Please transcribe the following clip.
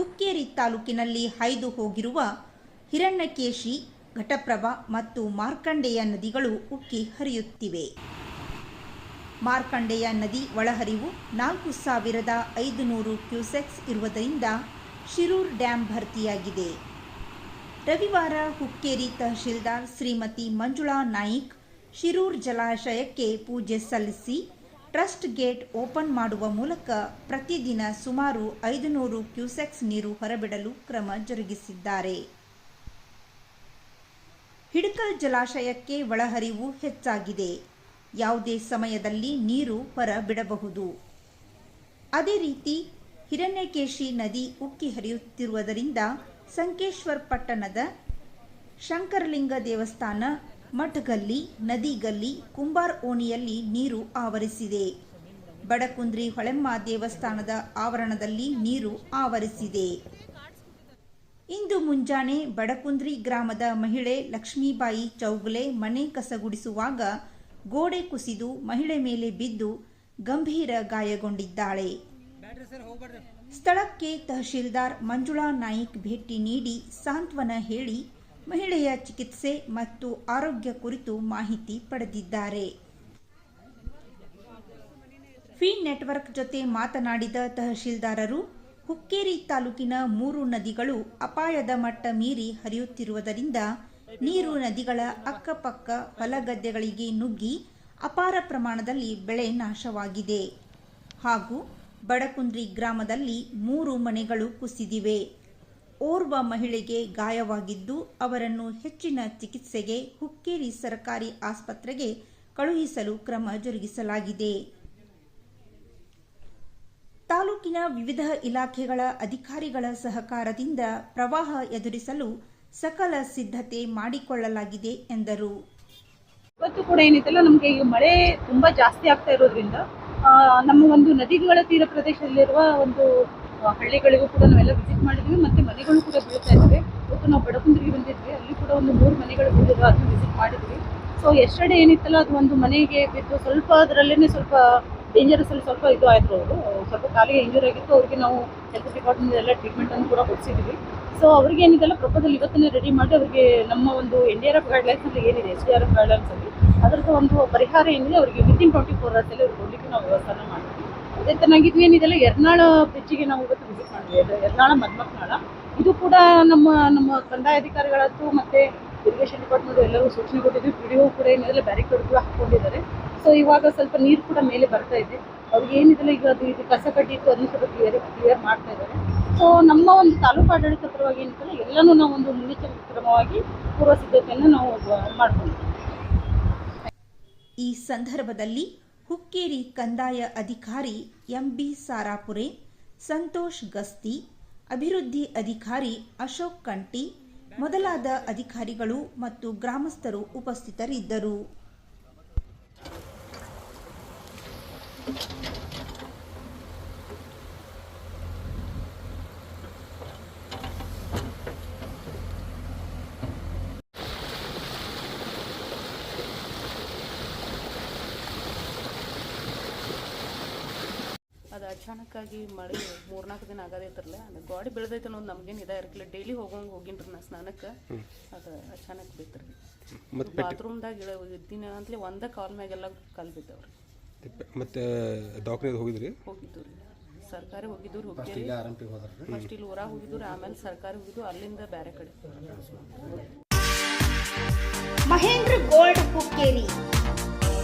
ಹುಕ್ಕೇರಿ ತಾಲೂಕಿನಲ್ಲಿ ಹಾಯ್ದು ಹೋಗಿರುವ ಹಿರಣ್ಯಕೇಶಿ, ಘಟಪ್ರಭಾ ಮತ್ತು ಮಾರ್ಕಂಡೇಯ ನದಿಗಳು ಉಕ್ಕಿ ಹರಿಯುತ್ತಿವೆ. ಮಾರ್ಕಂಡೇಯ ನದಿ ಒಳಹರಿವು ನಾಲ್ಕು ಸಾವಿರದ ಐದುನೂರು ಕ್ಯೂಸೆಕ್ಸ್ ಇರುವುದರಿಂದ ಶಿರೂರ್ ಡ್ಯಾಂ ಭರ್ತಿಯಾಗಿದೆ. ರವಿವಾರ ಹುಕ್ಕೇರಿ ತಹಶೀಲ್ದಾರ್ ಶ್ರೀಮತಿ ಮಂಜುಳಾ ನಾಯಿಕ್ ಶಿರೂರ್ ಜಲಾಶಯಕ್ಕೆ ಪೂಜೆ ಸಲ್ಲಿಸಿ ಟ್ರಸ್ಟ್ ಗೇಟ್ ಓಪನ್ ಮಾಡುವ ಮೂಲಕ ಪ್ರತಿದಿನ ಸುಮಾರು ಐದುನೂರು ಕ್ಯೂಸೆಕ್ಸ್ ನೀರು ಹೊರಬಿಡಲು ಕ್ರಮ ಜರುಗಿಸಿದ್ದಾರೆ. ಹಿಡಕಲ್ ಜಲಾಶಯಕ್ಕೆ ಒಳಹರಿವು ಹೆಚ್ಚಾಗಿದೆ. ಯಾವುದೇ ಸಮಯದಲ್ಲಿ ನೀರು ಹೊರಬಿಡಬಹುದು. ಅದೇ ರೀತಿ ಹಿರಣ್ಯಕೇಶಿ ನದಿ ಉಕ್ಕಿ ಹರಿಯುತ್ತಿರುವುದರಿಂದ ಸಂಕೇಶ್ವರ್ ಪಟ್ಟಣದ ಶಂಕರಲಿಂಗ ದೇವಸ್ಥಾನ ಮಠಗಲ್ಲಿ, ನದಿಗಲ್ಲಿ, ಕುಂಬಾರ್ ಓಣಿಯಲ್ಲಿ ನೀರು ಆವರಿಸಿದೆ. ಬಡಕುಂದ್ರಿ ಹೊಳೆಮ್ಮ ದೇವಸ್ಥಾನದ ಆವರಣದಲ್ಲಿ ನೀರು ಆವರಿಸಿದೆ. ಇಂದು ಮುಂಜಾನೆ ಬಡಕುಂದ್ರಿ ಗ್ರಾಮದ ಮಹಿಳೆ ಲಕ್ಷ್ಮೀಬಾಯಿ ಚೌಗುಲೆ ಮನೆ ಕಸಗುಡಿಸುವಾಗ ಗೋಡೆ ಕುಸಿದು ಮಹಿಳೆ ಮೇಲೆ ಬಿದ್ದು ಗಂಭೀರ ಗಾಯಗೊಂಡಿದ್ದಾಳೆ. ಸ್ಥಳಕ್ಕೆ ತಹಶೀಲ್ದಾರ್ ಮಂಜುಳಾ ನಾಯಿಕ್ ಭೇಟಿ ನೀಡಿ ಸಾಂತ್ವನ ಹೇಳಿ ಮಹಿಳೆಯ ಚಿಕಿತ್ಸೆ ಮತ್ತು ಆರೋಗ್ಯ ಕುರಿತು ಮಾಹಿತಿ ಪಡೆದಿದ್ದಾರೆ. ಫಿ ನೆಟ್ವರ್ಕ್ ಜೊತೆ ಮಾತನಾಡಿದ ತಹಶೀಲ್ದಾರರು, ಹುಕ್ಕೇರಿ ತಾಲೂಕಿನ ಮೂರು ನದಿಗಳು ಅಪಾಯದ ಮಟ್ಟ ಮೀರಿ ಹರಿಯುತ್ತಿರುವುದರಿಂದ ನೀರು ನದಿಗಳ ಅಕ್ಕಪಕ್ಕ ಹೊಲಗದ್ದೆಗಳಿಗೆ ನುಗ್ಗಿ ಅಪಾರ ಪ್ರಮಾಣದಲ್ಲಿ ಬೆಳೆ ನಾಶವಾಗಿದೆ. ಹಾಗೂ ಬಡಕುಂದ್ರಿ ಗ್ರಾಮದಲ್ಲಿ ಮೂರು ಮನೆಗಳು ಕುಸಿದಿವೆ. ಓರ್ವ ಮಹಿಳೆಗೆ ಗಾಯವಾಗಿದ್ದು ಅವರನ್ನು ಹೆಚ್ಚಿನ ಚಿಕಿತ್ಸೆಗೆ ಹುಕ್ಕೇರಿ ಸರ್ಕಾರಿ ಆಸ್ಪತ್ರೆಗೆ ಕಳುಹಿಸಲು ಕ್ರಮ ಜರುಗಿಸಲಾಗಿದೆ. ತಾಲೂಕಿನ ವಿವಿಧ ಇಲಾಖೆಗಳ ಅಧಿಕಾರಿಗಳ ಸಹಕಾರದಿಂದ ಪ್ರವಾಹ ಎದುರಿಸಲು ಸಕಲ ಸಿದ್ಧತೆ ಮಾಡಿಕೊಳ್ಳಲಾಗಿದೆ ಎಂದರು. ಇವತ್ತು ಕೂಡ ಏನಿತ್ತಲ್ಲ, ನಮಗೆ ಈಗ ಮಳೆ ತುಂಬಾ ಜಾಸ್ತಿ ಆಗ್ತಾ ಇರೋದ್ರಿಂದ ನಮ್ಮ ಒಂದು ನದಿಗಳ ತೀರ ಪ್ರದೇಶದಲ್ಲಿರುವ ಒಂದು ಹಳ್ಳಿಗಳಿಗೂ ಕೂಡ ನಾವೆಲ್ಲ ವಿಸಿಟ್ ಮಾಡಿದ್ವಿ, ಮತ್ತೆ ಮನೆಗಳು ಕೂಡ ಬೀಳ್ತಾ ಇದ್ದಾವೆ. ಇವತ್ತು ನಾವು ಬಡಕುಂದ್ರಿಗೆ ಬಂದಿದ್ವಿ, ಅಲ್ಲಿ ಕೂಡ ಒಂದು ಮೂರು ಮನೆಗಳು ಬೀಳಿದ್ರು ಅದನ್ನು ವಿಸಿಟ್ ಮಾಡಿದ್ವಿ. ಸೊ ಎಷ್ಟೇ ಏನಿತ್ತಲ್ಲ, ಅದು ಒಂದು ಮನೆಗೆ ಬಿದ್ದು ಸ್ವಲ್ಪ ಅದರಲ್ಲೇ ಸ್ವಲ್ಪ ಡೇಂಜರಸ್ ಅಲ್ಲಿ ಸ್ವಲ್ಪ ಇದು ಆಯಿತು ಅವರು. ಸ್ವಲ್ಪ ಕಾಲಿಗೆ ಇಂಜೂರ್ ಆಗಿತ್ತು, ಅವ್ರಿಗೆ ನಾವು ಹೆಲ್ತ್ ಡಿಪಾರ್ಟ್ಮೆಂಟ್ ಎಲ್ಲ ಟ್ರೀಟ್ಮೆಂಟ್ ಅನ್ನು ಕೂಡ ಕೊಡಿಸಿದ್ವಿ. ಸೊ ಅವ್ರಿಗೆ ಏನಿದೆಲ್ಲ ಪ್ರಪೋಸಲ್ ಇವತ್ತನ್ನೇ ರೆಡಿ ಮಾಡಿ, ಅವರಿಗೆ ನಮ್ಮ ಒಂದು N D R F guidelines ಅಲ್ಲಿ ಏನಿದೆ S D R F guidelines ಅಲ್ಲಿ, ಅದರದ್ದು ಒಂದು ಪರಿಹಾರ ಏನಿದೆ, ಅವರಿಗೆ ವಿತಿನ್ ಟ್ವೆಂಟಿ ಫೋರ್ ಅವರ್ಸ್ ಅಲ್ಲಿ ಅವ್ರಿಗೆ ಹೋಗ್ಲಿಕ್ಕೆ ನಾವು ವ್ಯವಸ್ಥೆ ಮಾಡ್ತೀವಿ ಅದೇ ತನಾಗಿದ್ವಿ ಏನಿದೆಲ್ಲ ಎರ್ನಾಳ ಬ್ರಿಡ್ಜಿಗೆ ನಾವು ಇವತ್ತು ವಿಸಿಟ್ ಮಾಡಿದ್ವಿ. ಎರ್ನಾಳ ಮದ್ಮಕ್ನಾಳ. ಇದು ಕೂಡ ನಮ್ಮ ನಮ್ಮ ಕಂದಾಯ ಅಧಿಕಾರಿಗಳದ್ದು ಮತ್ತೆ ಇರಿಗೇಷನ್ ಡಿಪಾರ್ಟ್ಮೆಂಟ್ ಎಲ್ಲರೂ ಸೂಚನೆ ಕೊಟ್ಟಿದ್ವಿ. ಪಿ ಡಿ ಒ ಕೂಡ ಏನಿದೆ ಬ್ಯಾರಿಕೇಡ್ ಕೂಡ ಹಾಕೊಂಡಿದ್ದಾರೆ. ಸೊ ಇವಾಗ ಸ್ವಲ್ಪ ನೀರು ಕೂಡ ಮೇಲೆ ಬರ್ತಾ ಇದೆ. ಅವ್ರಿಗೆ ಏನಿದೆಲ್ಲ ಈಗ ಅದು, ಇದು ಕಸ ಕಡ್ಡಿ ಇತ್ತು, ಅದನ್ನು ಸ್ವಲ್ಪ ಕ್ಲಿಯರ್ ಕ್ಲಿಯರ್ ಮಾಡ್ತಾ ಇದ್ದಾರೆ. ಸೊ ನಮ್ಮ ಒಂದು ತಾಲೂಕು ಆಡಳಿತ ಪರವಾಗಿ ಏನಿದೆಲ್ಲ ಎಲ್ಲನೂ ನಾವು ಒಂದು ಮುನ್ನೆಚ್ಚರಿಕೆ ಕ್ರಮವಾಗಿ ಪೂರ್ವ ಸಿದ್ಧತೆಯನ್ನು ನಾವು ಮಾಡ್ಕೊಂಡಿದ್ದೀವಿ. ಈ ಸಂದರ್ಭದಲ್ಲಿ ಹುಕ್ಕೇರಿ ಕಂದಾಯ ಅಧಿಕಾರಿ ಎಂಬಿ ಸಾರಾಪುರೆ, ಸಂತೋಷ್ ಗಸ್ತಿ, ಅಭಿವೃದ್ಧಿ ಅಧಿಕಾರಿ ಅಶೋಕ್ ಕಂಟಿ, ಮೊದಲಾದ ಅಧಿಕಾರಿಗಳು ಮತ್ತು ಗ್ರಾಮಸ್ಥರು ಉಪಸ್ಥಿತರಿದ್ದರು ಅದು ಅಚಾನಕ್ಕಾಗಿ ಮಳೆ ಮೂರ್ನಾಲ್ಕು ದಿನ ಆಗದೈತ್ರಲ್ಲ ಅದು ಗಾಡಿ ಬೆಳೆದೈತೆ ಅನ್ನೋದು ನಮ್ಗೇನು ಇದ ಇರಕಿಲ್ಲ ಡೈಲಿ ಹೋಗೋಂಗೆ ಹೋಗಿನ್ರಿ ನಾ ಸ್ನಾನಕ್ಕೆ. ಅದು ಅಚಾನಕ್ ಬಿತ್ತರಿ ಬಾತ್ರೂಮ್ದಾಗ ಇಳ ದಿನ ಅಂತಲೇ ಒಂದೇ ಕಾಲ್ ಮ್ಯಾಗೆಲ್ಲ ಕಾಲ್ ಬಿದ್ದವ್ರಿ. ಮತ್ತೆ ದವಾಖಾನೆ ಹೋಗಿದ್ರಿ? ಹೋಗಿದ್ದು ರೀ ಸರ್ಕಾರಿ ಹೋಗಿದ್ದು ಹೋಗಿದ್ರು ಫಸ್ಟ್ ಇಲ್ಲಿ ಊರಾಗ ಹೋಗಿದ್ದು ರೀ ಆಮೇಲೆ ಸರ್ಕಾರಿ ಹೋಗಿದ್ದು ಅಲ್ಲಿಂದ ಬೇರೆ ಕಡೆ. ಮಹೇಂದ್ರ ಗೋಲ್ಡ್ ಹುಕ್ಕೇರಿ